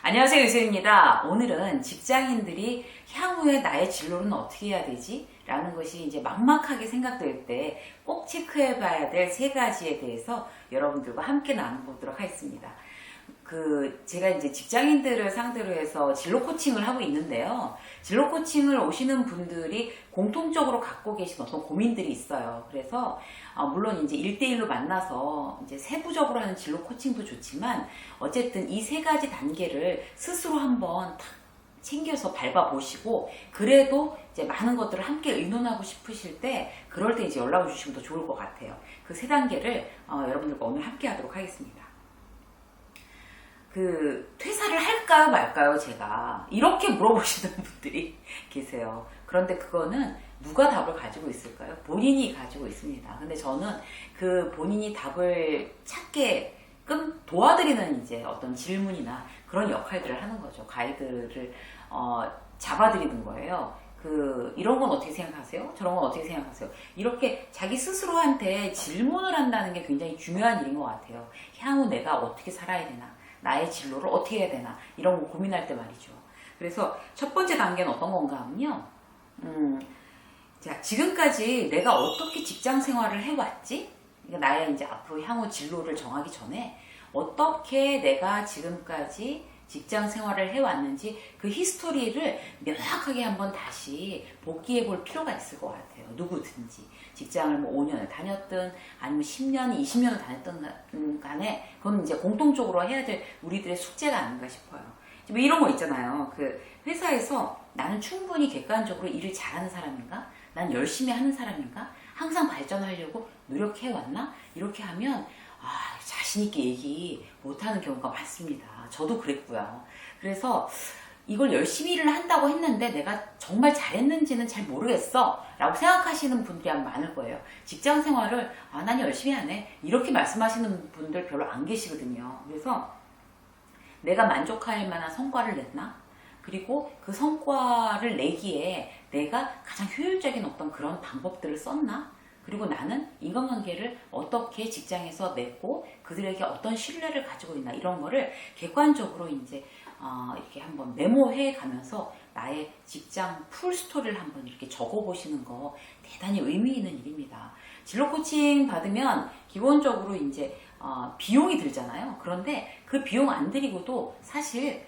안녕하세요 유세입니다. 오늘은 직장인들이 향후에 나의 진로는 어떻게 해야 되지? 라는 것이 이제 막막하게 생각될 때 꼭 체크해 봐야 될 세 가지에 대해서 여러분들과 함께 나눠보도록 하겠습니다. 그 제가 이제 직장인들을 상대로 해서 진로 코칭을 하고 있는데요. 진로 코칭을 오시는 분들이 공통적으로 갖고 계신 어떤 고민들이 있어요. 그래서 어, 물론 이제 1대1로 만나서 이제 세부적으로 하는 진로 코칭도 좋지만 어쨌든 이 세 가지 단계를 스스로 한번 탁 챙겨서 밟아보시고 그래도 이제 많은 것들을 함께 의논하고 싶으실 때 그럴 때 이제 연락을 주시면 더 좋을 것 같아요. 그 세 단계를 어, 여러분들과 오늘 함께 하도록 하겠습니다. 그 퇴사를 할까요 말까요 제가 이렇게 물어보시는 분들이 계세요. 그런데 그거는 누가 답을 가지고 있을까요? 본인이 가지고 있습니다. 근데 저는 그 본인이 답을 찾게 끔 도와드리는 이제 어떤 질문이나 그런 역할들을 하는 거죠. 가이드를 어, 잡아드리는 거예요. 그 이런 건 어떻게 생각하세요? 저런 건 어떻게 생각하세요? 이렇게 자기 스스로한테 질문을 한다는 게 굉장히 중요한 일인 것 같아요. 향후 내가 어떻게 살아야 되나? 나의 진로를 어떻게 해야 되나? 이런 거 고민할 때 말이죠. 그래서 첫 번째 단계는 어떤 건가 하면요. 음, 자, 지금까지 내가 어떻게 직장 생활을 해왔지? 그러니까 나의 이제 앞으로 향후 진로를 정하기 전에 어떻게 내가 지금까지 직장 생활을 해왔는지 그 히스토리를 명확하게 한번 다시 복기해 볼 필요가 있을 것 같아요. 누구든지. 직장을 뭐 5년을 다녔든 아니면 10년, 20년을 다녔든 간에 그건 이제 공통적으로 해야 될 우리들의 숙제가 아닌가 싶어요. 뭐 이런 거 있잖아요. 그 회사에서 나는 충분히 객관적으로 일을 잘하는 사람인가? 난 열심히 하는 사람인가? 항상 발전하려고 노력해왔나? 이렇게 하면 아, 자신있게 얘기 못하는 경우가 많습니다. 저도 그랬고요. 그래서 이걸 열심히 일을 한다고 했는데 내가 정말 잘했는지는 잘 모르겠어. 라고 생각하시는 분들이 아마 많을 거예요. 직장 생활을, 아, 난 열심히 하네. 이렇게 말씀하시는 분들 별로 안 계시거든요. 그래서 내가 만족할 만한 성과를 냈나? 그리고 그 성과를 내기에 내가 가장 효율적인 어떤 그런 방법들을 썼나? 그리고 나는 인간관계를 어떻게 직장에서 맺고 그들에게 어떤 신뢰를 가지고 있나 이런 거를 객관적으로 이제 어, 이렇게 한번 메모해 가면서 나의 직장 풀 스토리를 한번 이렇게 적어 보시는 거 대단히 의미 있는 일입니다. 진로 코칭 받으면 기본적으로 이제 어, 비용이 들잖아요. 그런데 그 비용 안 들이고도 사실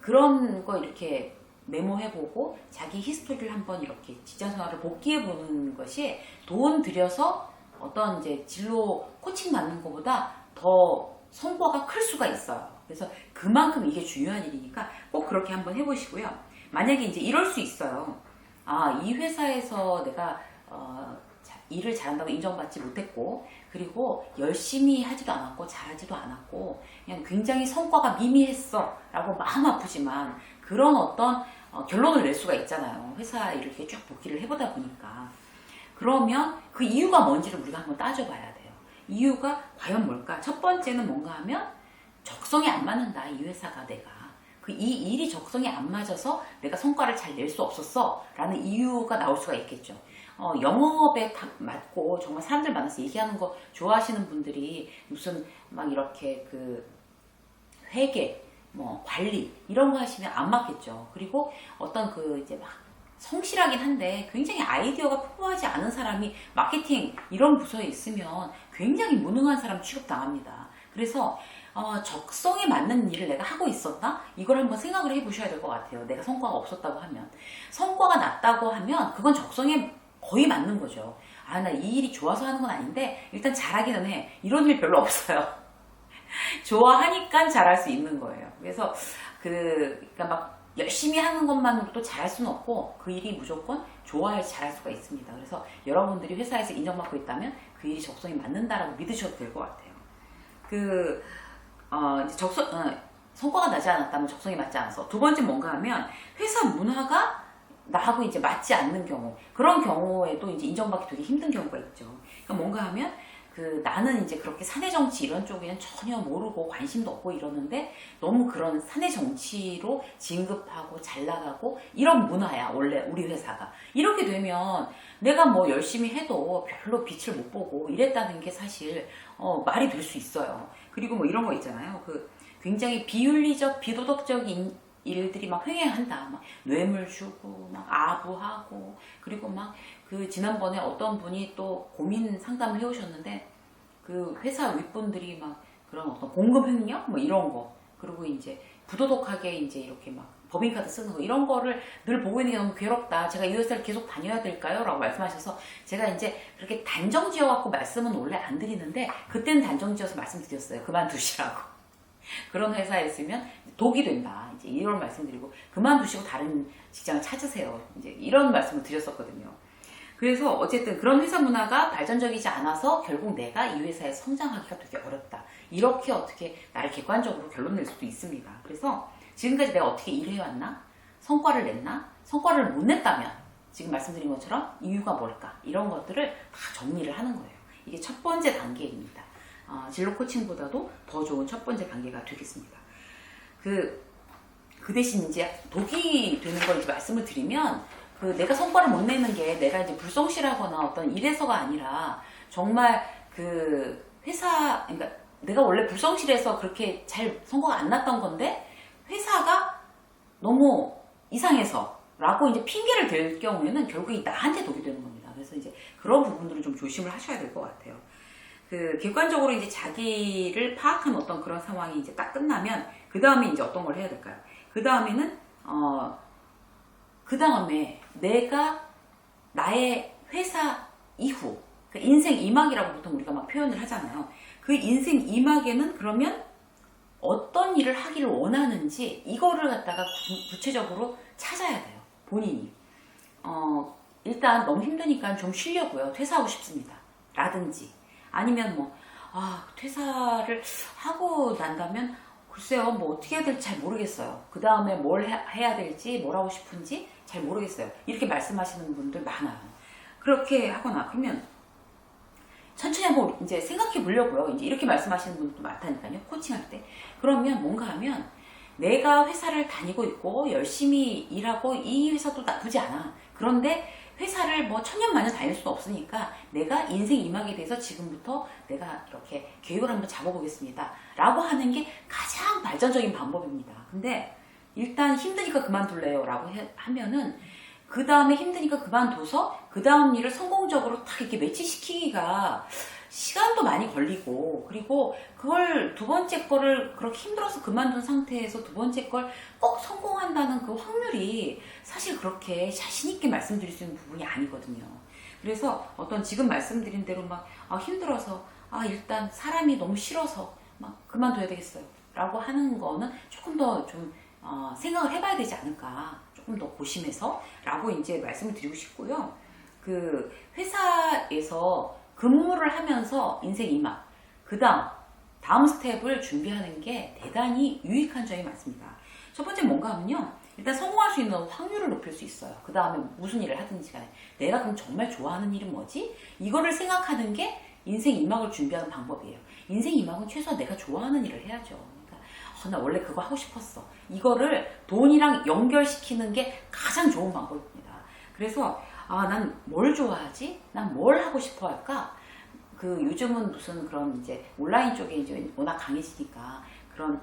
그런 거 이렇게 메모해보고 자기 히스토리를 한번 이렇게 직장 생활을 복귀해보는 것이 돈 들여서 어떤 이제 진로 코칭 받는 것보다 더 성과가 클 수가 있어요. 그래서 그만큼 이게 중요한 일이니까 꼭 그렇게 한번 해보시고요. 만약에 이제 이럴 수 있어요. 아, 이 회사에서 내가 어, 자- 일을 잘한다고 인정받지 못했고, 그리고 열심히 하지도 않았고, 잘하지도 않았고, 그냥 굉장히 성과가 미미했어. 라고 마음 아프지만, 그런 어떤 어, 결론을 낼 수가 있잖아요. 회사 이렇게 쭉 복귀를 해보다 보니까. 그러면 그 이유가 뭔지를 우리가 한번 따져봐야 돼요. 이유가 과연 뭘까? 첫 번째는 뭔가 하면 적성이 안 맞는다. 이 회사가 내가. 그 이 일이 적성이 안 맞아서 내가 성과를 잘 낼 수 없었어. 라는 이유가 나올 수가 있겠죠. 어, 영업에 딱 맞고 정말 사람들 만나서 얘기하는 거 좋아하시는 분들이 무슨 막 이렇게 그 회계, 뭐 관리 이런 거 하시면 안 맞겠죠. 그리고 어떤 그 이제 막 성실하긴 한데 굉장히 아이디어가 풍부하지 않은 사람이 마케팅 이런 부서에 있으면 굉장히 무능한 사람 취급당합니다. 그래서 어, 적성에 맞는 일을 내가 하고 있었나? 이걸 한번 생각을 해보셔야 될 것 같아요. 내가 성과가 없었다고 하면. 성과가 났다고 하면 그건 적성에 거의 맞는 거죠. 아, 나 이 일이 좋아서 하는 건 아닌데 일단 잘하기는 해. 이런 일 별로 없어요. 좋아하니까 잘할 수 있는 거예요. 그래서 그, 그러니까 막 열심히 하는 것만으로도 잘할 수는 없고 그 일이 무조건 좋아야 잘할 수가 있습니다. 그래서 여러분들이 회사에서 인정받고 있다면 그 일이 적성이 맞는다라고 믿으셔도 될 것 같아요. 그, 어, 이제 적성, 어, 성과가 나지 않았다면 적성이 맞지 않아서. 두 번째 뭔가 하면 회사 문화가 나하고 이제 맞지 않는 경우. 그런 경우에도 이제 인정받기 되게 힘든 경우가 있죠. 그러니까 뭔가 하면 그 나는 이제 그렇게 사내 정치 이런 쪽에는 전혀 모르고 관심도 없고 이러는데 너무 그런 사내 정치로 진급하고 잘 나가고 이런 문화야 원래 우리 회사가. 이렇게 되면 내가 뭐 열심히 해도 별로 빛을 못 보고 이랬다는 게 사실 어, 말이 될 수 있어요. 그리고 뭐 이런 거 있잖아요. 그 굉장히 비윤리적, 비도덕적인 일들이 막 횡행한다. 막 뇌물 주고, 막 아부하고, 그리고 막 그 지난번에 어떤 분이 또 고민 상담을 해오셨는데 그 회사 윗분들이 막 그런 어떤 공급 횡령 뭐 이런 거 그리고 이제 부도덕하게 이제 이렇게 막 법인카드 쓰는 거 이런 거를 늘 보고 있는 게 너무 괴롭다. 제가 이 회사를 계속 다녀야 될까요? 라고 말씀하셔서 제가 이제 그렇게 단정 지어갖고 말씀은 원래 안 드리는데 그때는 단정 지어서 말씀드렸어요. 그만두시라고. 그런 회사에 있으면 독이 된다. 이제 이런 말씀드리고 그만두시고 다른 직장을 찾으세요. 이제 이런 말씀을 드렸었거든요. 그래서 어쨌든 그런 회사 문화가 발전적이지 않아서 결국 내가 이 회사에 성장하기가 되게 어렵다. 이렇게 어떻게 나를 객관적으로 결론 낼 수도 있습니다. 그래서 지금까지 내가 어떻게 일해왔나? 성과를 냈나? 성과를 못 냈다면 지금 말씀드린 것처럼 이유가 뭘까? 이런 것들을 다 정리를 하는 거예요. 이게 첫 번째 단계입니다. 어, 진로 코칭보다도 더 좋은 첫 번째 단계가 되겠습니다. 그, 그 대신 이제 독이 되는 걸 이제 말씀을 드리면 그 내가 성과를 못 내는 게 내가 이제 불성실하거나 어떤 일에서가 아니라 정말 그 회사, 그러니까 내가 원래 불성실해서 그렇게 잘 성과가 안 났던 건데 회사가 너무 이상해서 라고 이제 핑계를 댈 경우에는 결국에 나한테 독이 되는 겁니다. 그래서 이제 그런 부분들을 좀 조심을 하셔야 될 것 같아요. 그 객관적으로 이제 자기를 파악한 어떤 그런 상황이 이제 딱 끝나면 그 다음에 이제 어떤 걸 해야 될까요? 그 다음에는 어 그 다음에 내가 나의 회사 이후 그 인생 이막이라고 보통 우리가 막 표현을 하잖아요. 그 인생 이막에는 그러면 어떤 일을 하기를 원하는지 이거를 갖다가 구- 구체적으로 찾아야 돼요. 본인이. 어, 일단 너무 힘드니까 좀 쉬려고요. 퇴사하고 싶습니다. 라든지 아니면 뭐 아, 퇴사를 하고 난다면 글쎄요, 뭐 어떻게 해야 될지 잘 모르겠어요. 그 다음에 뭘 해- 해야 될지, 뭘 하고 싶은지 잘 모르겠어요. 이렇게 말씀하시는 분들 많아요. 그렇게 하거나, 그러면 천천히 한번 이제 생각해 보려고요. 이제 이렇게 말씀하시는 분들도 많다니까요. 코칭할 때. 그러면 뭔가 하면 내가 회사를 다니고 있고 열심히 일하고 이 회사도 나쁘지 않아. 그런데 회사를 뭐 천년만년 다닐 수는 없으니까 내가 인생 이막에 대해서 지금부터 내가 이렇게 계획을 한번 잡아보겠습니다. 라고 하는 게 가장 발전적인 방법입니다. 근데 일단 힘드니까 그만둘래요. 라고 해- 하면은 그 다음에 힘드니까 그만둬서 그 다음 일을 성공적으로 딱 이렇게 매치시키기가 시간도 많이 걸리고 그리고 그걸 두 번째 거를 그렇게 힘들어서 그만둔 상태에서 두 번째 걸 꼭 성공한다는 그 확률이 사실 그렇게 자신 있게 말씀드릴 수 있는 부분이 아니거든요. 그래서 어떤 지금 말씀드린 대로 막 아, 힘들어서 아 일단 사람이 너무 싫어서 막 그만둬야 되겠어요. 라고 하는 거는 조금 더좀 생각을 해봐야 되지 않을까. 조금 더 고심해서 라고 이제 말씀을 드리고 싶고요. 그 회사에서 근무를 하면서 인생 이막 그 다음 다음 스텝을 준비하는 게 대단히 유익한 점이 많습니다. 첫 번째 뭔가 하면요. 일단 성공할 수 있는 확률을 높일 수 있어요. 그 다음에 무슨 일을 하든지 간에 내가 그럼 정말 좋아하는 일은 뭐지? 이거를 생각하는 게 인생 이막을 준비하는 방법이에요. 인생 이막은 최소한 내가 좋아하는 일을 해야죠. 그러니까 어, 나 원래 그거 하고 싶었어. 이거를 돈이랑 연결시키는 게 가장 좋은 방법입니다. 그래서 아, 난 뭘 좋아하지? 난 뭘 하고 싶어 할까? 그 요즘은 무슨 그런 이제 온라인 쪽에 이제 워낙 강해지니까 그런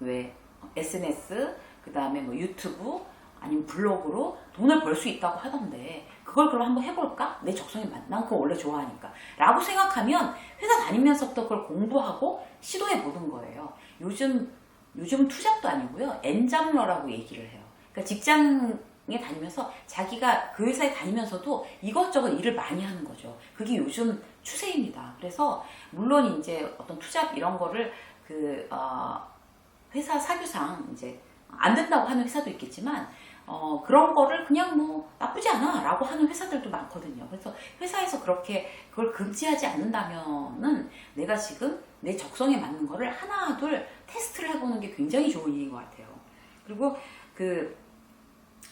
왜 SNS 그 다음에 뭐 유튜브 아니면 블로그로 돈을 벌 수 있다고 하던데 그걸 그럼 한번 해볼까? 내 적성에 맞. 난 그거 원래 좋아하니까. 라고 생각하면 회사 다니면서부터 그걸 공부하고 시도해 보는 거예요. 요즘 요즘은 투잡도 아니고요. 엔잡러라고 얘기를 해요. 그러니까 직장 에 다니면서 자기가 그 회사에 다니면서도 이것저것 일을 많이 하는 거죠. 그게 요즘 추세입니다. 그래서 물론 이제 어떤 투잡 이런 거를 그 어, 회사 사규상 이제 안 된다고 하는 회사도 있겠지만 어, 그런 거를 그냥 뭐 나쁘지 않아 라고 하는 회사들도 많거든요. 그래서 회사에서 그렇게 그걸 금지하지 않는다면은 내가 지금 내 적성에 맞는 거를 하나, 둘 테스트를 해보는 게 굉장히 좋은 일인 것 같아요. 그리고 그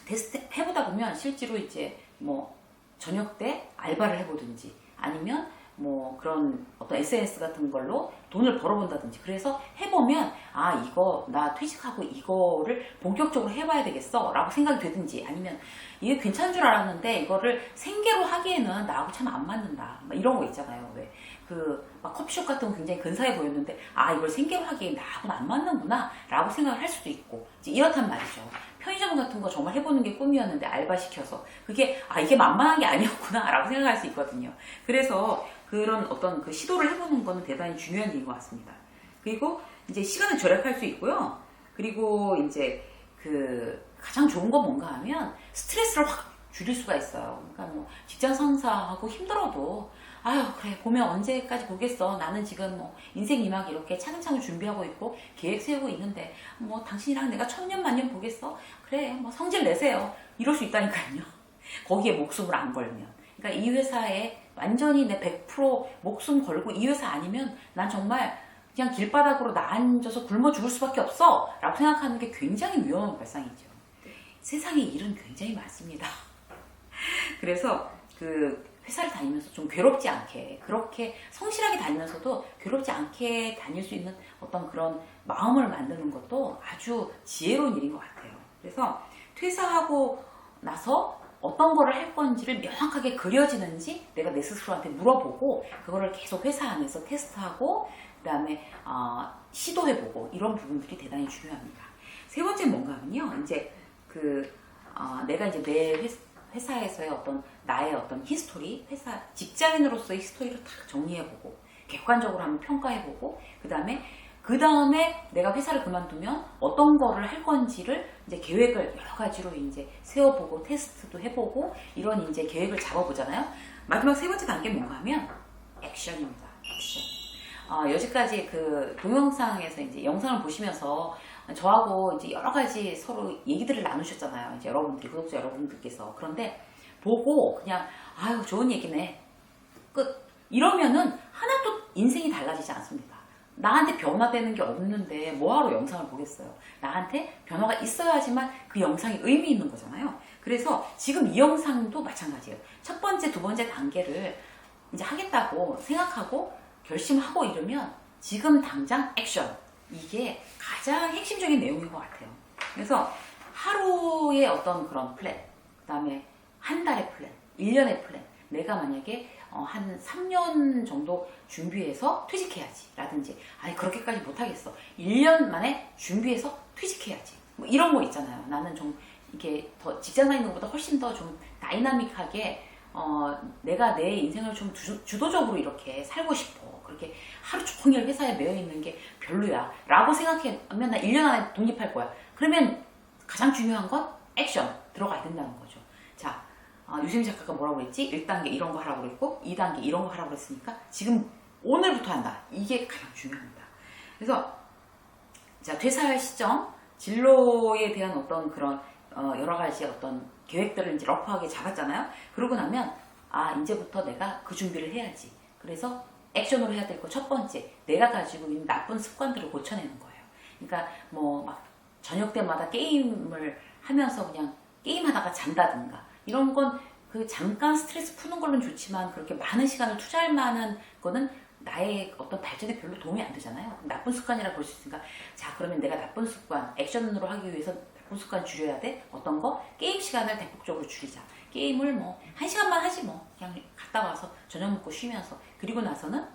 테스트 해보다 보면 실제로 이제 뭐 저녁 때 알바를 해보든지 아니면 뭐 그런 어떤 SNS 같은 걸로 돈을 벌어본다든지 그래서 해보면 아 이거 나 퇴직하고 이거를 본격적으로 해봐야 되겠어 라고 생각이 되든지 아니면 이게 괜찮은 줄 알았는데 이거를 생계로 하기에는 나하고 참 안 맞는다. 막 이런 거 있잖아요. 왜? 그막 커피숍 같은 거 굉장히 근사해 보였는데 아 이걸 생계로 하기에 나하고는 안 맞는구나 라고 생각을 할 수도 있고 이렇단 말이죠 편의점 같은 거 정말 해보는 게 꿈이었는데 알바 시켜서. 그게 아 이게 만만한 게 아니었구나 라고 생각할 수 있거든요. 그래서 그런 어떤 그 시도를 해보는 거는 대단히 중요한 일인 것 같습니다. 그리고 이제 시간을 절약할 수 있고요. 그리고 이제 그 가장 좋은 건 뭔가 하면 스트레스를 확 줄일 수가 있어요. 그러니까 뭐 직장 상사하고 힘들어도 아유 그래 보면 언제까지 보겠어. 나는 지금 뭐 인생 이막 이렇게 차근차근 준비하고 있고 계획 세우고 있는데 뭐 당신이랑 내가 천년만년 보겠어. 그래 뭐 성질 내세요. 이럴 수 있다니까요. 거기에 목숨을 안 걸면. 그러니까 이 회사에 완전히 내 100% 목숨 걸고 이 회사 아니면 난 정말 그냥 길바닥으로 나 앉아서 굶어 죽을 수밖에 없어 라고 생각하는 게 굉장히 위험한 발상이죠. 세상에 일은 굉장히 많습니다. 그래서 그 회사를 다니면서 좀 괴롭지 않게 그렇게 성실하게 다니면서도 괴롭지 않게 다닐 수 있는 어떤 그런 마음을 만드는 것도 아주 지혜로운 일인 것 같아요. 그래서 퇴사하고 나서 어떤 거를 할 건지를 명확하게 그려지는지 내가 내 스스로한테 물어보고 그거를 계속 회사 안에서 테스트하고 그 다음에 어, 시도해보고 이런 부분들이 대단히 중요합니다. 세 번째 뭔가 하면요, 이제 그 어, 내가 이제 내 회, 회사에서의 어떤 나의 어떤 히스토리, 회사 직장인으로서의 히스토리를 딱 정리해보고 객관적으로 한번 평가해보고 그 다음에 그 다음에 내가 회사를 그만두면 어떤 거를 할 건지를 이제 계획을 여러 가지로 이제 세워보고 테스트도 해보고 이런 이제 계획을 잡아보잖아요. 마지막 세 번째 단계 뭔가 하면 액션입니다. 액션. 어, 여기까지 그 동영상에서 이제 영상을 보시면서 저하고 이제 여러 가지 서로 얘기들을 나누셨잖아요. 이제 여러분들이, 구독자 여러분들께서. 그런데 보고 그냥, 아유, 좋은 얘기네. 끝. 이러면은 하나도 인생이 달라지지 않습니다. 나한테 변화되는 게 없는데 뭐하러 영상을 보겠어요. 나한테 변화가 있어야지만 그 영상이 의미 있는 거잖아요. 그래서 지금 이 영상도 마찬가지예요. 첫 번째, 두 번째 단계를 이제 하겠다고 생각하고 결심하고 이러면 지금 당장 액션. 이게 가장 핵심적인 내용인 것 같아요. 그래서 하루의 어떤 그런 플랜, 그 다음에 한 달의 플랜, 1년의 플랜, 내가 만약에 어, 한 3년 정도 준비해서 퇴직해야지. 라든지, 아니, 그렇게까지 못하겠어. 1년 만에 준비해서 퇴직해야지. 뭐 이런 거 있잖아요. 나는 좀, 이게 더 직장 다니는 것보다 훨씬 더 좀 다이나믹하게, 어, 내가 내 인생을 좀 주, 주도적으로 이렇게 살고 싶어. 그렇게 하루 종일 회사에 매여 있는 게 별로야. 라고 생각하면 나 1년 안에 독립할 거야. 그러면 가장 중요한 건 액션 들어가야 된다는 거죠. 자, 아, 유심 작가가 뭐라고 그랬지? 1단계 이런 거 하라고 그랬고 2단계 이런 거 하라고 그랬으니까 지금 오늘부터 한다. 이게 가장 중요합니다. 그래서 자, 퇴사할 시점, 진로에 대한 어떤 그런 어, 여러 가지 어떤 계획들을 이제 러프하게 잡았잖아요. 그러고 나면 아, 이제부터 내가 그 준비를 해야지. 그래서 액션으로 해야 될 거 첫 번째, 내가 가지고 있는 나쁜 습관들을 고쳐내는 거예요. 그러니까 뭐 막 저녁 때마다 게임을 하면서 그냥 게임하다가 잔다든가 이런 건 그 잠깐 스트레스 푸는 걸로는 좋지만 그렇게 많은 시간을 투자할 만한 거는 나의 어떤 발전에 별로 도움이 안 되잖아요. 나쁜 습관이라 볼 수 있으니까 자 그러면 내가 나쁜 습관 액션으로 하기 위해서 나쁜 습관 줄여야 돼. 어떤 거 게임 시간을 대폭적으로 줄이자. 게임을 뭐 한 시간만 하지 뭐 그냥 갔다 와서 저녁 먹고 쉬면서 그리고 나서는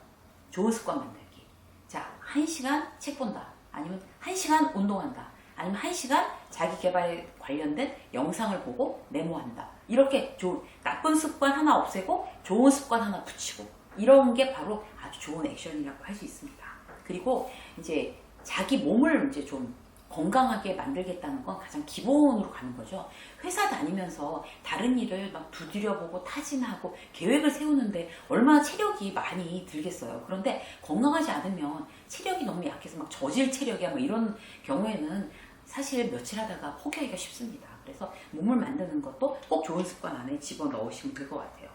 좋은 습관 만들기. 자, 한 시간 책 본다. 아니면 한 시간 운동한다. 아니면 한 시간 자기 개발 관련된 영상을 보고 메모한다. 이렇게 좋은 나쁜 습관 하나 없애고 좋은 습관 하나 붙이고 이런 게 바로 아주 좋은 액션이라고 할 수 있습니다. 그리고 이제 자기 몸을 이제 좀 건강하게 만들겠다는 건 가장 기본으로 가는 거죠. 회사 다니면서 다른 일을 막 두드려보고 타진하고 계획을 세우는데 얼마나 체력이 많이 들겠어요. 그런데 건강하지 않으면 체력이 너무 약해서 막 저질 체력이야 뭐 이런 경우에는 사실 며칠 하다가 포기하기가 쉽습니다. 그래서 몸을 만드는 것도 꼭 좋은 습관 안에 집어넣으시면 될 것 같아요.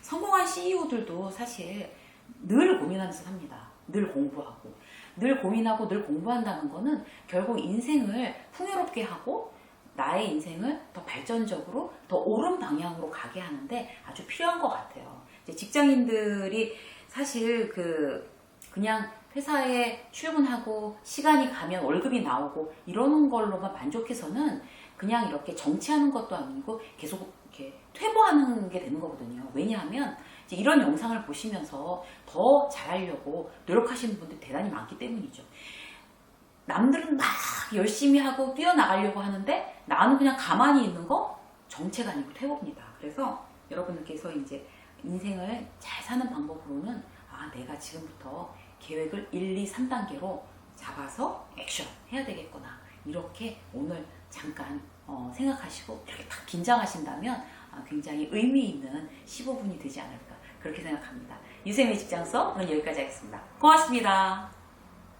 성공한 CEO들도 사실 늘 고민하면서 삽니다. 늘 공부하고. 늘 고민하고 늘 공부한다는 거는 결국 인생을 풍요롭게 하고 나의 인생을 더 발전적으로 더 옳은 방향으로 가게 하는데 아주 필요한 것 같아요. 직장인들이 사실 그 그냥 회사에 출근하고 시간이 가면 월급이 나오고 이러는 걸로만 만족해서는 그냥 이렇게 정치하는 것도 아니고 계속 이렇게 퇴보하는 게 되는 거거든요. 왜냐하면 이런 영상을 보시면서 더 잘하려고 노력하시는 분들이 대단히 많기 때문이죠. 남들은 막 열심히 하고 뛰어나가려고 하는데 나는 그냥 가만히 있는 거 정체가 아니고 퇴보입니다. 그래서 여러분들께서 이제 인생을 잘 사는 방법으로는 아, 내가 지금부터 계획을 1, 2, 3단계로 잡아서 액션 해야 되겠구나. 이렇게 오늘 잠깐 어, 생각하시고 이렇게 딱 긴장하신다면 아, 굉장히 의미 있는 15분이 되지 않을까 그렇게 생각합니다. 유세미 직장 수업 오늘 여기까지 하겠습니다. 고맙습니다.